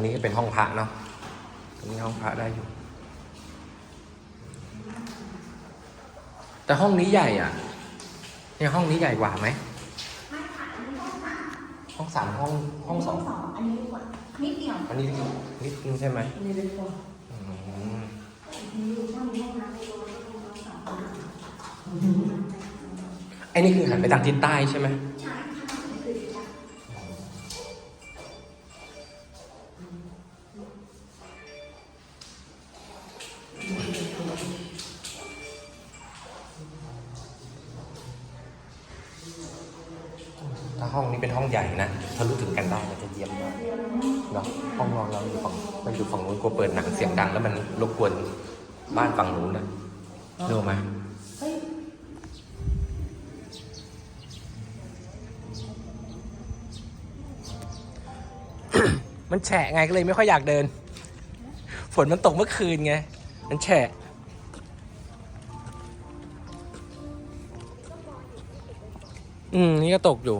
รงนี้ก็เป็นห้องพระเนาะ ตรงนี้ห้องพระได้อยู่ แต่ห้องนี้ใหญ่อะ เนี่ยห้องนี้ใหญ่กว่าไหมไม่ค่ะอันนี้ห้องสามห้องสามห้องห้องสองสองอันนี้ดีกว่านิดเดียวอันนี้นิดนึงใช่ไหมอันนี้เล็กกว่าอืมมีห้องนี้ห้องน้ำในตัวแล้วก็ห้องน้ำสองห้องไอ้นี่คือหันไปทางทิศใต้ใช่ไหมใมันแฉะไงก็เลยไม่ค่อยอยากเดิน ฝนมันตกเมื่อคืนไง มันแฉะ อืม นี่ก็ตกอยู่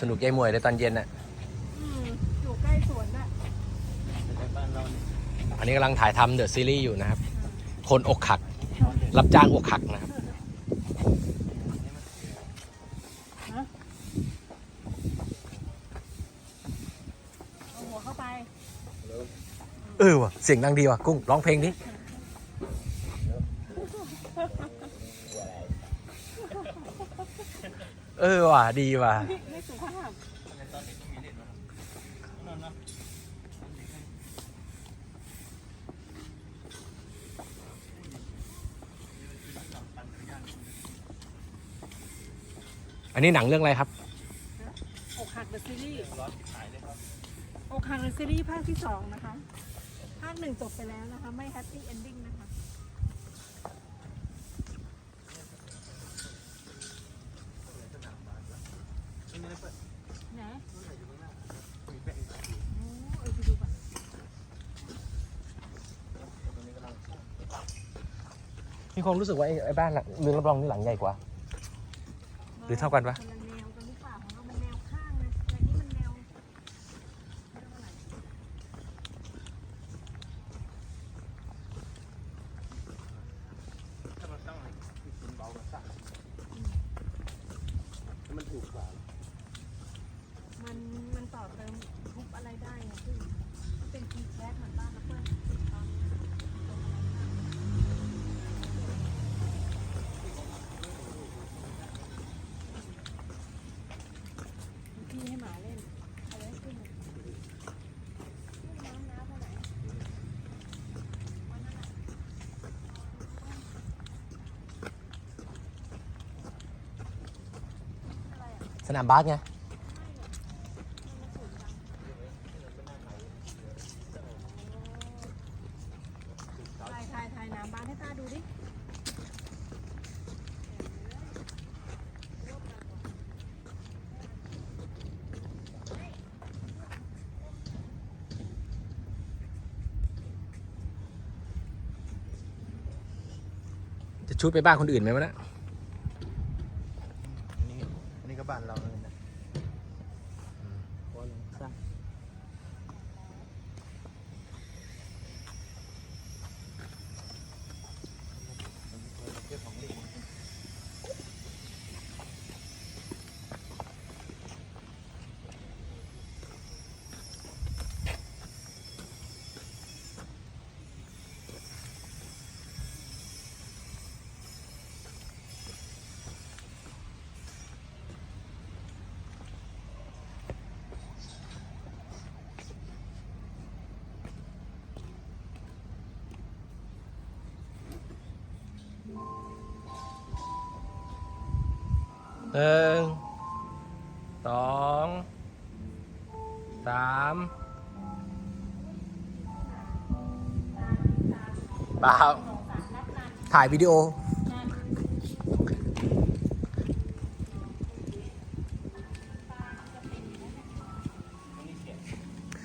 สนุกยายมวยเลยตอนเย็นอะอืมอยู่ใกล้สวนด้วยอันนี้กำลังถ่ายทำเดอะซีรีส์อยู่นะครับ คนอกหัก รับจ้างอกหักนะครับ เอาหัวเข้าไป เออว่ะเสียงดังดีว่ะกุ้งร้องเพลงดิเออว่ะดีว่ะ ไม่สุภาพ อันนี้หนังเรื่องอะไรครับอกหักเดอะซีรีส์อกหักเดอะซีรีส์ภาคที่สองนะคะ ภาคหนึ่งจบไปแล้วนะคะ ไม่แฮปปี้เอนดิ้งนะคะไหนโอ้เออไปดูก่อนมีความรู้สึกว่าไอ้ไอ้บ้านหลังเรือนรับรองนี่หลังใหญ่กว่าห รือเท่ากันปะ คนละแนวกันหรือเปล่าของเรามันแนวข้างนะแต่นี่มันแนวเรียกว่าอะไร มันถูกกว่า มันมันต่อเติมทุบอะไรได้ไงพี่มันเป็นคีย์แคสเหมือนบ้านนะเพื่อนตอนนี้ลงอะไรไม่ได้มี ที่ให้หมาเล่นเอาไว้ขึ้นสนามบาสไง ถ่ายถ่ายถ่ายน้ำบ้านให้ตาดูดิ จะ ชุดไปบ้านคนอื่นไหมวะเนะ หนึ่งสองสามเปล่าถ่ายวิดีโอ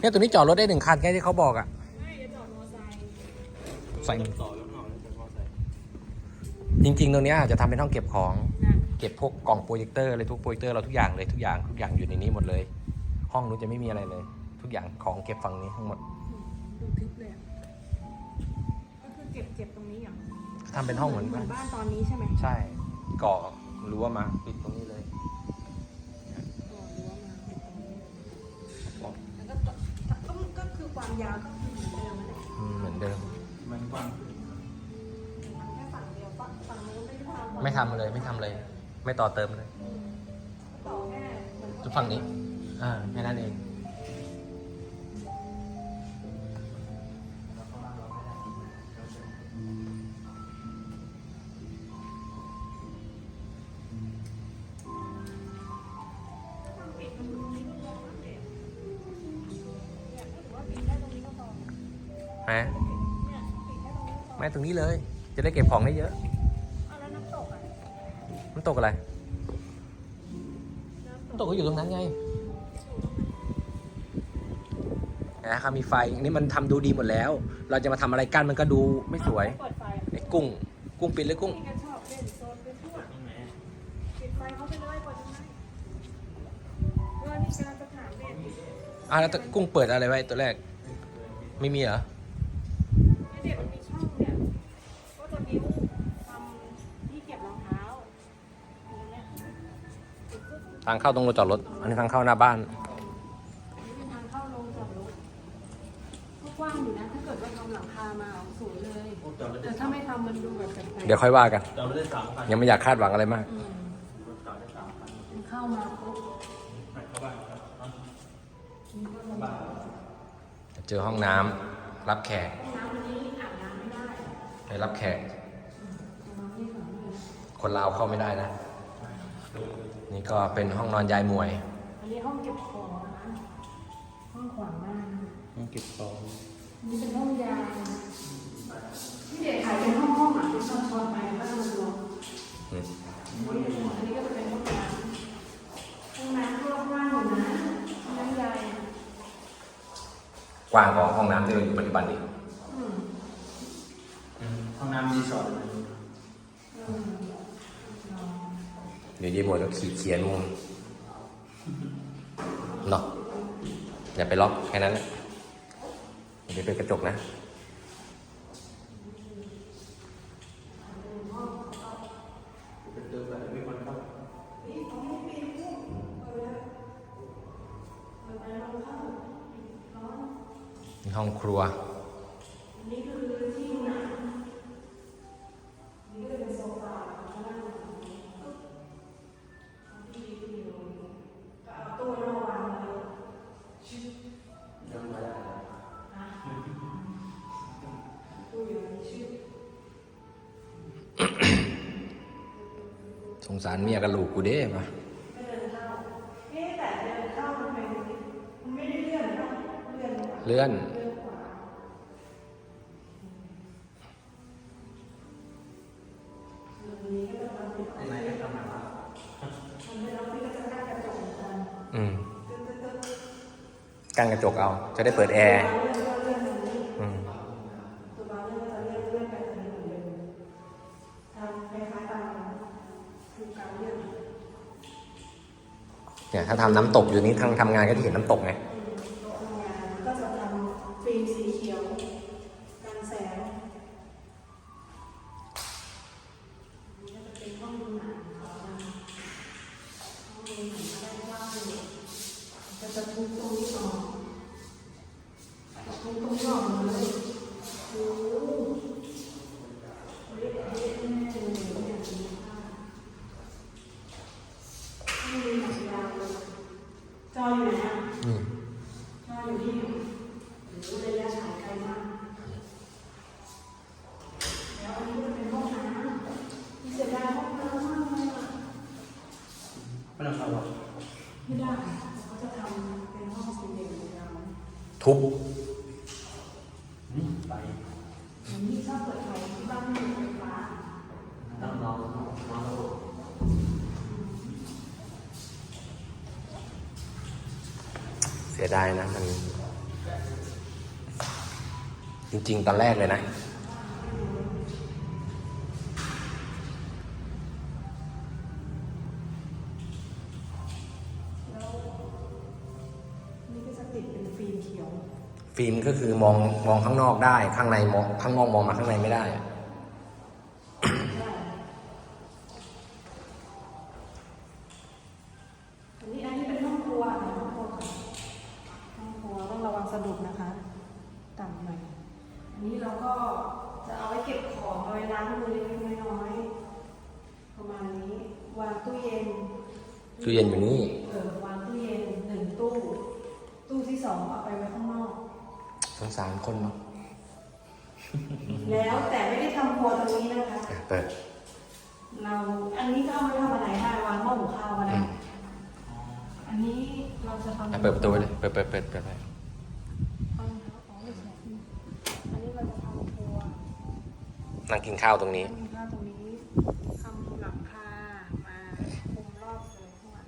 เนี่ยตัวนี้จอดรถได้หนึ่งคันแค่ที่เขาบอกอะไม่จะจอดมอไซค์ใส่ต่อแล้วหน่อยแล้วจะพอใส่จริง ๆ ตรงเนี้ยจะทำเป็นห้องเก็บของ นะ เก็บพวกกล่องโปรเจคเตอร์อะไรทุกโปรเจคเตอร์เราทุกอย่างเลยทุกอย่างทุกอย่างอยู่ในนี้หมดเลย ห้องนู้นจะไม่มีอะไรเลย ทุกอย่างของเก็บฝั่งนี้ทั้งหมดดูทึบเลยอะก็คือเก็บเก็บตรงนี้เหรอทำเป็นห้องเหมือนเหมืกัอนนบ้านตอนนี้ใช่ไหมใช่ก่อรั้วมาปิดตรงนี้เลยก่อรั้วมาปิดตรงนี้แล้วก็ต่อก็ก็คือความยาวก็คือเหมือนเดิมนั่นแหละอืมเหมือนเดิม มันกว้างมันแค่ฝั่งเดียวฝั่งฝั่งนู้นไม่ได้ทำไม่ทำเลยไม่ทำเลย ไม่ต่อเติมเลยต่อแค่เหมือนทุกฝั่งนี้ อ่าแค่นั้นเองปิดมันตรงนี้ก็พอแล้วเนี่ยเนี่ยก็ถือว่าปิดได้ตรงนี้ก็พอไหมเนี่ยปิดแค่ตรงนี้ก็พอไม่ตรงนี้เลย จะได้เก็บของได้เยอะ มันตกอะไรน้ำมันตตกกก็อยู่ตรงนั้นไงนะครับมีไฟอันนี้มันทำดูดีหมดแล้ว เราจะมาทำอะไรกันมันก็ดูไม่สวยเปิดไฟไอ้กุ้ง กุ้งปิดเลยกุ้งนี่ก็ชอบเล่นโซนไปทั่วตรงไหนปิดไฟเขาไปเลยเปิดทำไมเออนี่กำลังจะถามเด็กอะแล้วกุ้งเปิดอะไรไว้ตัวแรก ไม่มีเหรอ ทางเข้าตรงรถจอดรถ อันนี้ทางเข้าหน้าบ้านนี่เป็นทางเข้าลงจอดรถก็กว้างอยู่นะ ถ้าเกิดว่าทำหลังคามาเอาสวยเลยโอ้จอดได้แต่ถ้าไม่ทำมันดูแบบแปลกๆเดี๋ยวค่อยว่ากัน จอดได้สามพันยังไม่อยากคาดหวังอะไรมาก อืมจอดได้สามพันเข้ามาปุ๊บเข้าบ้านครับนี่ก็ลำบากเจอห้องน้ำรับแขกน้ำวันนี้อาบน้ำไม่ได้ไปรับแขก น้ำที่สองเลยคนลาวเข้าไม่ได้นะ นี่ก็เป็นห้องนอนยายหมวย อันนี้ห้องเก็บของนะห้องขวางบ้านต้องเก็บของอันนี้เป็นห้องยาที่เด็กขายเป็นห้องห้องๆอะเป็นช้อนๆไปบ้านมันรวมอืมอันนี้ก็จะเป็นห้องน้ำห้องน้ำก็กว้างอยู่นะห้องน้ำใหญ่กว้างกว่าห้องน้ำที่เราอยู่ปัจจุบันอีกอืมห้องน้ำรีสอร์ทอืม เดี๋ยวยายหมวยก็ขีดเขียนมุมเนาะอย่าไปล็อกแค่นั้นนะอย่าไปเป็นกระจกนะ สารเมียกับลูกกูเด้มาไม่เดินเข้าเอ๊ะแต่เดินเข้ามันเป็นมันไม่ได้เลื่อนเนาะเลื่อนเลื่อนเลื่อนขวาตรงนี้ก็จะทำเป็นข้างในก็ทำมาแล้วทำให้เราที่ก็จะกั้นกระจกกันอืมตึ๊ดตึ๊ดตึ๊ดกั้นกระจกเอา จะได้เปิดแอร์ ถ้าทำน้ำตกอยู่นี้ทางทำงานก็จะเห็นน้ำตกไง เสียดายนะมัน จริง ๆ ตอนแรกเลยนะแล้วนี่ก็จะติดเป็นฟิล์มเขียวฟิล์มก็คือมองมองข้างนอกได้ ข้างในมองข้างนอกมองมาข้างในไม่ได้อะ อันนี้อันนี้เป็นห้องครัวนะห้องครัวก่อนห้องครัวต้องระวังสะดุดนะคะ ต่ำหน่อย อันนี้เราก็จะ เอาไว้เก็บของเอาไว้ล้างมือเล็กๆน้อยๆประมาณนี้ วางตู้เย็นตู้เย็นอยู่นี่ เออวางตู้เย็นหนึ่งตู้ ตู้ที่สองเอาไปไว้ข้างนอก สงสารคนเนาะแล้วแต่ไม่ได้ทำครัวตรงนี้นะคะ อะเปิดเราอันนี้ก็เอาไปทำอะไรได้วางหม้อหุงข้าวก็ได้อืมอันนี้เราจะทำ อะเปิดประตูไว้เลย เปิดเปิดเปิดเปิดไป เอานะคะอ๋อไม่ใช่อันนี้เราจะทำครัว นั่งกินข้าวตรงนี้มีข้าวตรงนี้ทำหลังคามาคุมรอบเลยข้างหลัง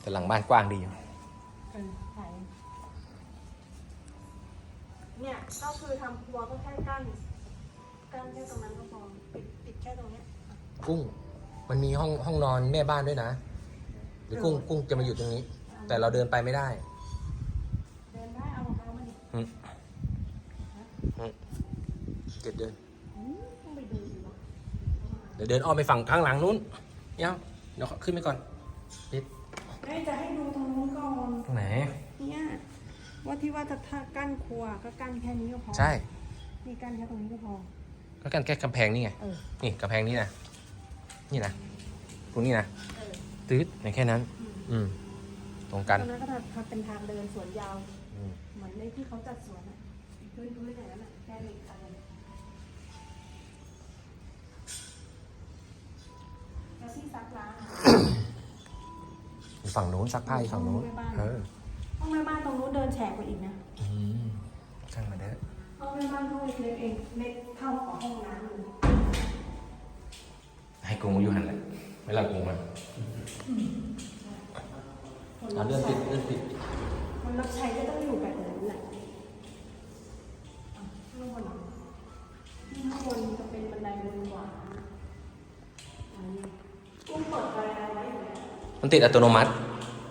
แต่หลังบ้านกว้างดีอยู่เออใช่เนี่ยก็คือทำครัวก็แค่กั้นกั้นแค่ตรงนั้นก็พอปิดปิดแค่ตรงเนี้ยกุ้ง มันมีห้องห้องนอนแม่บ้านด้วยนะหรือกุ้งกุ้งจะมาอยู่ตรงนี้ แต่เราเดินไปไม่ได้ เดินได้เอารองเท้ามาดิอืมอืมเดี๋ยวเดิน อืมต้องไปดูสิวะ เดี๋ยวเดินอ้อมไปฝั่งข้างหลังนู้นเดี๋ยวเดี๋ยวขึ้นไปก่อนนิดเอ้ยจะให้ดูตรงนู้นก่อนตรงไหนเนี่ยว่าที่ว่าจะถ้ากั้นครัวก็กั้นแค่นี้ก็พอใช่นี่กั้นแค่ตรงนี้ก็พอก็กันแค่กำแพงนี่ไงเออนี่กำแพงนี่นะนี่นะตรงนี้นะเออตืดในแค่นั้น อืมตรงกันตรงนั้นก็ทำเป็นทางเดินสวนยาวอืมเหมือนในที่เขาจัดสวนอะพื้นพื้นอย่างนั้นอะแค่เหล็กอะไร ที่ซักล้างอะอยู่ฝั่งนู้นซักผ้าอยู่ฝั่งนู้นเออห้องแม่บ้านตรงนู้นเดินแฉกไปอีกนะอืมช่างมาเด้อห้องแม่บ้านห้องเล็กๆเองเล็กเท่ากับห้องน้ำเลยให้กุ้งอยู่หันแหละไม่ละกุ้งมันเอาเลื่อนปิดเลื่อนปิดมันรับใช้ก็ต้องอยู่แบบนั้นแหละอะข้างบนเหรอข้าง มันติดอัตโนมัติ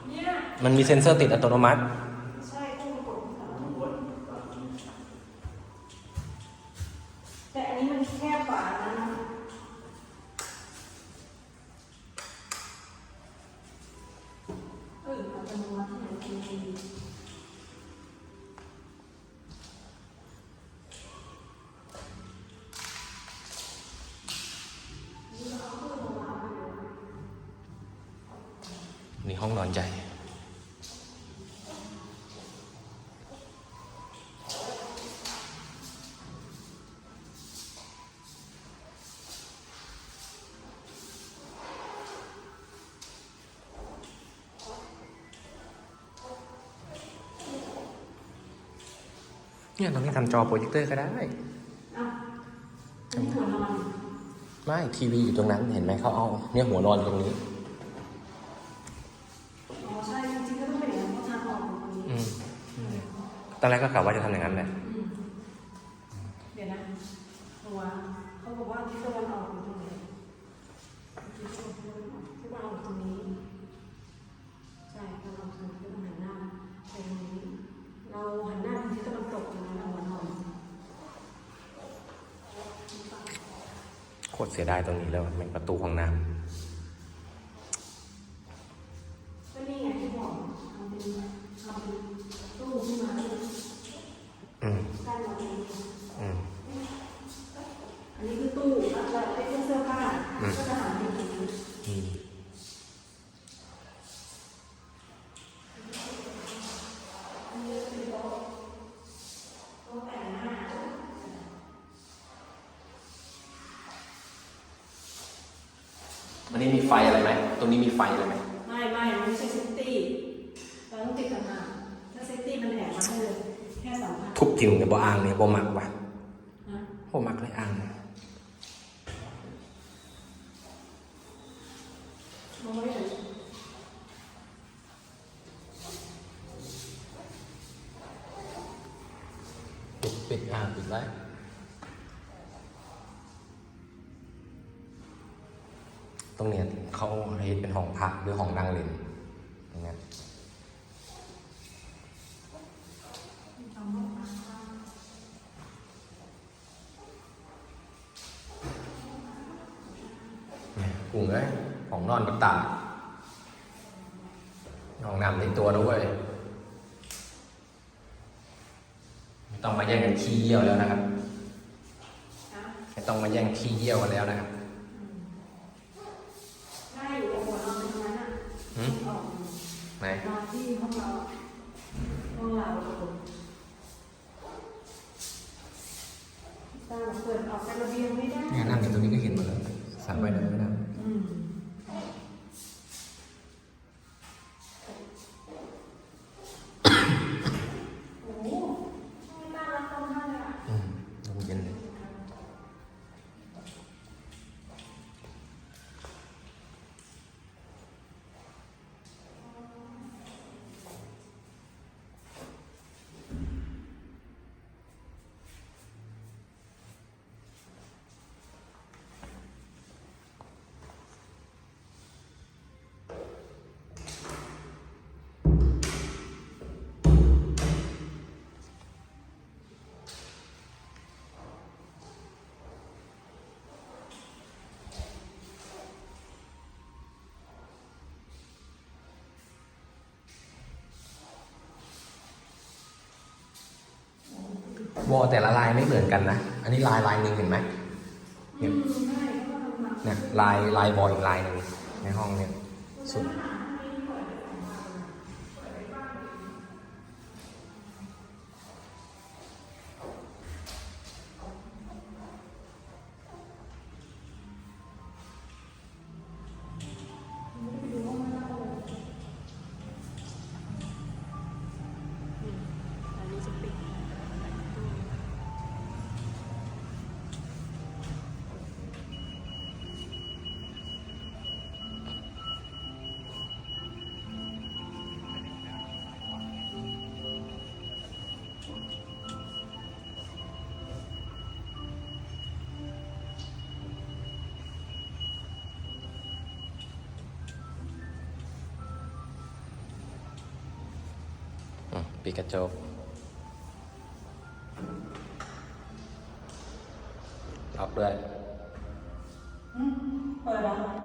เนี่ยมันมีเซ็นเซอร์ติดอัตโนมัติ ใหญ่เนี่ยตรงนี้ทำจอโปรเจคเตอร์ก็ได้อ้าวอันนี้หัวนอนไม่ทีวีอยู่ตรงนั้นเห็นไหมเขาเอาเนี่ยหัวนอนอยู่ตรงนี้ ตอนแรกก็กะว่าจะทำอย่างนั้นแหละอืมเดี๋ยวนะตัวเขาบอกว่าทิศตะวันออกอยู่ตรงไหนทิศตะวันออกทิศตะวันออกอยู่ตรงนี้ใช่ตะวันออกตรงนี้ก็ต้องหันหน้าไปตรงนี้ เราหันหน้าไปทิศตะวันตกตรงนั้นเราหัวนอนโคตรเสียดายตรงนี้แล้วเป็นประตูห้องน้ก็นี่ไงที่บอกทำเป็นทำเป็นตู้ขึ้นมาเลย รไหมตรงนี้มีไฟอะไรไหมไม่ไม่มันไม่ใช่เซฟตี้เราต้องติดต่างหากถ้าเซฟตี้มันแอบมาให้ทุบจริงแต่บ่อ่างเนี่ยบ่มักว่ะนะบ่มักเลยอ่างมองไม่เห็น รงเนี้ยเขาเฮ็ดเป็นห้องพักหรือห้องนั่งเล่นอย่างเงี้ยทำห้องน้ำเนี่ยกุ้งเอ้ยของนอนกับตาห้องน้ำในตัวด้วยไม่ต้องมาแย่งกันขี้เยี่ยวแล้วนะครับไม่ต้องมาแย่งขี้เยี่ยวกันแล้วนะครับ ได้อยู่โอ้โหนอนตรงนั้นอะ หืม ออก ไหน นอนที่ห้องเราห้องเราตาเปิดออกจากระเบียงไม่ได้ วอลแต่ละลายไม่เหมือนกันนะ อันนี้ลายลายหนึ่งเห็นไหมอืมใช่เพราะว่าเราทำเนี่ยลายลายวอลอีกลายหนึ่งในห้องเนี่ยสุด ปิดกระจก ล็อกด้วย เปิดแล้ว